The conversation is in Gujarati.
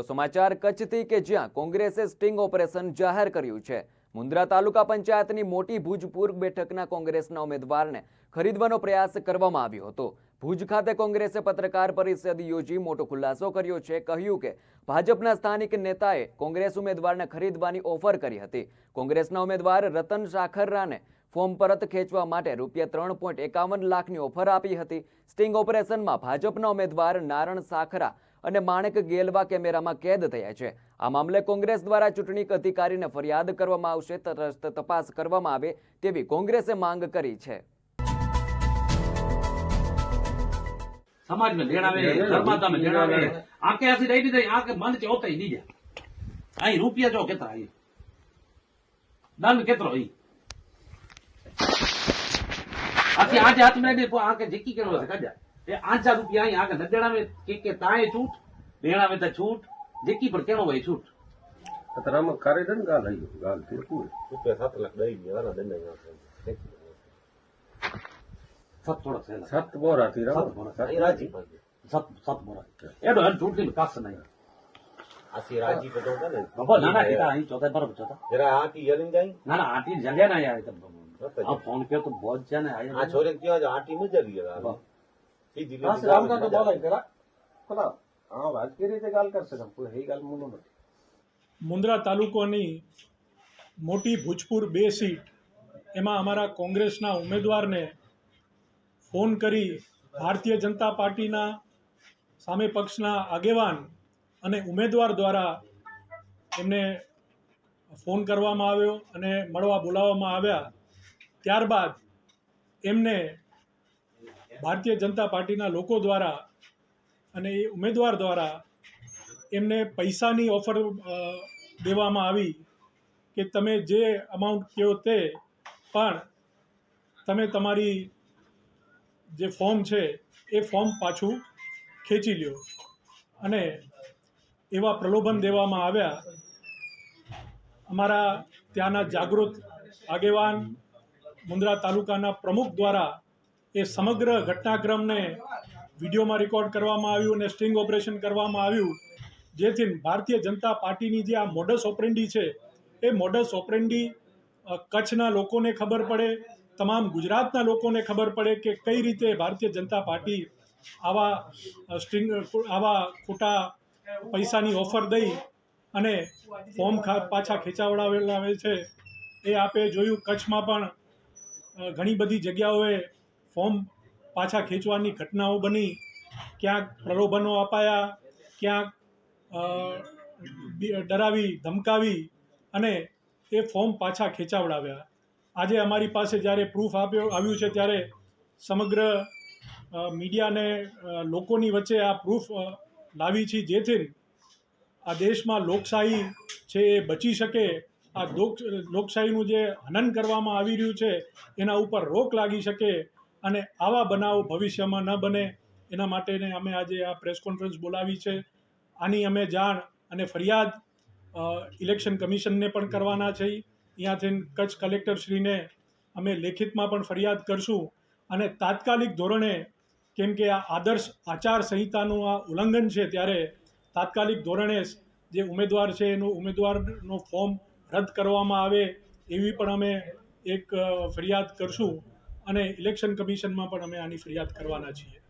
તો સમાચાર કચ્છથી કે જ્યાં કોંગ્રેસે સ્ટિંગ ઓપરેશન જાહેર કર્યું છે. મુન્દ્રા તાલુકા પંચાયતની મોટી ભુજપુર બેઠકના કોંગ્રેસના ઉમેદવારને ખરીદવાનો પ્રયાસ કરવામાં આવ્યો હતો. ભુજ ખાતે કોંગ્રેસે પત્રકાર પરિષદ યોજી મોટો ખુલાસો કર્યો છે. કહ્યું કે ભાજપના સ્થાનિક નેતાએ કોંગ્રેસ ઉમેદવારને ખરીદવાની ઓફર કરી હતી. કોંગ્રેસના ઉમેદવાર રતન સાખરરાને ફોર્મ પરત ખેંચવા માટે રૂપિયા ત્રણ પોઈન્ટ એકાવન લાખની ઓફર આપી હતી. સ્ટિંગ ઓપરેશનમાં ભાજપના ઉમેદવાર નારણ સાખરા અને માણેક ગેલવા કેમેરામાં કેદ થયા છે આ મામલે કોંગ્રેસ દ્વારા ચૂંટણી અધિકારીને ફરિયાદ કરવામાં આવશે તટસ્થ તપાસ કરવામાં આવે તેવી કોંગ્રેસે માંગ કરી છે समाज में लेना में धर्माता में लेना में आके ऐसी रही नहीं आके मन चौथा ही नहीं जा आई रुपया जो केतरा आई दंड केतरो आई आके आज हाथ में देखो आके जिक्की केनो से कजा આंचा રૂપિયા અહીં આગળ નદેડાવે કે કે તાએ છૂટ દેણાવે તો છૂટ. જેકી પણ કેણો હોય છૂટ. તરામ કરે દન ગાલ હઈ ગાલ તે કુ રૂપિયા સાત લાખ દઈ ગયા ના દને સત થોડા છે સત બોરા થી રામ. સત બોરા. રાજી સત સત બોરા. એડો હન છૂટની કાસ નહીં. આસી રાજી તો ને બાબા ના ના અહીં ચોથા બરાબર ચોતા જરા આટી જલીન જાય? ના ના આટી જલ્યા ના આવે તમ આ ફોન કે તો બહુ છે ને આ છોરે કયો આટી મજરી ગયા રીતે ગાલ કરશે ગાલ મૂનો નથી. મુન્દ્રા તાલુકોની મોટી ભૂજપુર બે સીટ એમાં અમારા કોંગ્રેસના ઉમેદવારને ફોન કરી ભારતીય જનતા પાર્ટીના સામે પક્ષના આગેવાન અને ઉમેદવાર દ્વારા એમને ફોન કરવામાં આવ્યો અને મળવા બોલાવવામાં આવ્યા. ત્યારબાદ એમને ભારતીય જનતા પાર્ટીના લોકો દ્વારા અને એ ઉમેદવાર દ્વારા એમને પૈસાની ઓફર દેવામાં આવી કે તમે જે અમાઉન્ટ કહો તે પણ તમે તમારી જે ફોર્મ છે એ ફોર્મ પાછું ખેંચી લ્યો. અને એવા પ્રલોભન દેવામાં આવ્યા. અમારા ત્યાંના જાગૃત આગેવાન મુન્દ્રા તાલુકાના પ્રમુખ દ્વારા એ સમગ્ર ઘટનાક્રમને વિડીયોમાં રેકોર્ડ કરવામાં આવ્યું અને સ્ટિંગ ઓપરેશન કરવામાં આવ્યું. જેથી ભારતીય જનતા પાર્ટીની જે આ મોડસ ઓપરેન્ડી છે, એ મોડસ ઓપરેન્ડી કચ્છના લોકોને ખબર પડે, તમામ ગુજરાતના લોકોને ખબર પડે કે કઈ રીતે ભારતીય જનતા પાર્ટી આવા સ્ટ્રીંગ સ્ટ્રિંગ આવા ખોટા પૈસાની ઓફર દઈ અને ફોર્મ પાછા ખેંચાવડાવેલા છે. એ આપે જોયું કચ્છમાં પણ ઘણી બધી જગ્યાઓએ ફોર્મ પાછા ખેંચવાની ઘટનાઓ બની, ક્યાંક પ્રલોભનો અપાયા, ક્યાંક ડરાવી, ધમકાવી અને એ ફોર્મ પાછા ખેંચાવડાવ્યા. આજે અમારી પાસે જ્યારે પ્રૂફ આપ્યો, આવ્યું છે ત્યારે સમગ્ર મીડિયાને લોકોની વચ્ચે આ પ્રૂફ લાવી છે જેથી આ દેશમાં લોકશાહી છે એ બચી શકે. આ લોક લોકશાહીનું જે હનન કરવામાં આવી રહ્યું છે, એના ઉપર રોક લાગી શકે. અને આવા બનાવો ભવિષ્યમાં ન બને, એના માટેને અમે આજે આ પ્રેસ કોન્ફરન્સ બોલાવી છે. આની અમે જાણ અને ફરિયાદ ઇલેક્શન કમિશનને પણ કરવાના છે. અહીંયાથી કચ્છ કલેક્ટરશ્રીને અમે લેખિતમાં પણ ફરિયાદ કરશું અને તાત્કાલિક ધોરણે, કેમ કે આ આદર્શ આચાર સંહિતાનું આ ઉલ્લંઘન છે ત્યારે, તાત્કાલિક ધોરણે જે ઉમેદવાર છે એનું ઉમેદવારનો ફોર્મ રદ કરવામાં આવે એવી પણ અમે એક ફરિયાદ કરશું. અને ઇલેક્શન કમિશનમાં પણ અમે આની ફરિયાદ કરવાના છીએ.